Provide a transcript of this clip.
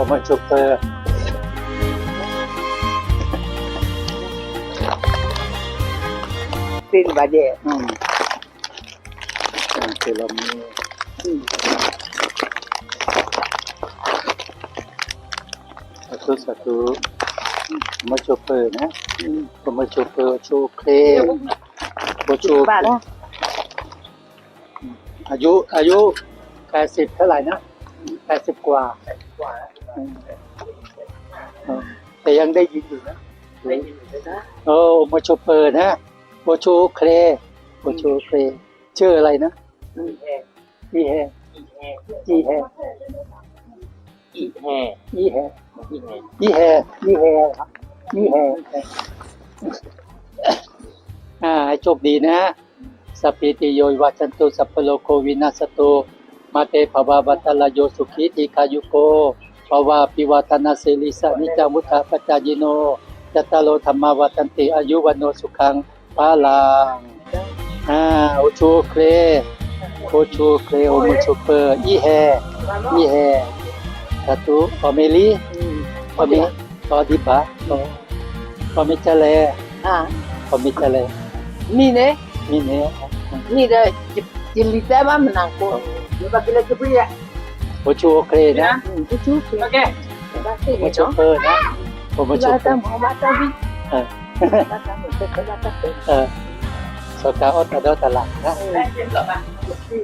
ผมมาชุบเปอร์ tin bà dễ อืมอ่าคือเรามีสาธุสาธุผมมาชุบเปอร์นะผมมาชุบเปอร์ชูเครโบชู bà đó อายุอายุแปดสิบเท่าไหร่นะแปดสิบกว่า อืมเออแต่ยังได้ยินอยู่นะโอ้มาชูเปิดนะโบชูเครโบชูเครชื่ออะไรนะอีแฮอีแฮอีแห่อีแฮอีแห่อีแฮอีแฮครับอีแฮอ่าให้โชคดีนะสัพพิติโยวัชันตุสัพพโลกโควินาสตุมาเตภวาวัตลายโยสุขีติคายุโก ภวาปิวัตนาเสลิสานิจามุตตะปัจจายโนจัตตาโลธรรมาวัตันติอายุวันโนสุขังปาลังอ่าโอชูเครโอชูเครโอมุชูเปอร์อีแฮอีแฮสาธุปอเมลีปอเมปอดิบะปอปอเมจเล à ปอเมจเล mi nè มีเน mi đây chỉ lý tế mà mình ăn cô nhưng mà cái này cái bia โอชูเครนะ cái chú kia ok bác sĩ โอชู nó เปอร์นะผมมาชู ba เปอ ta ร์ mau ba ta đi เออ ba ta mình sẽ phải ba ta tự เออสกาออตตาดอตตะลังนะ ừ.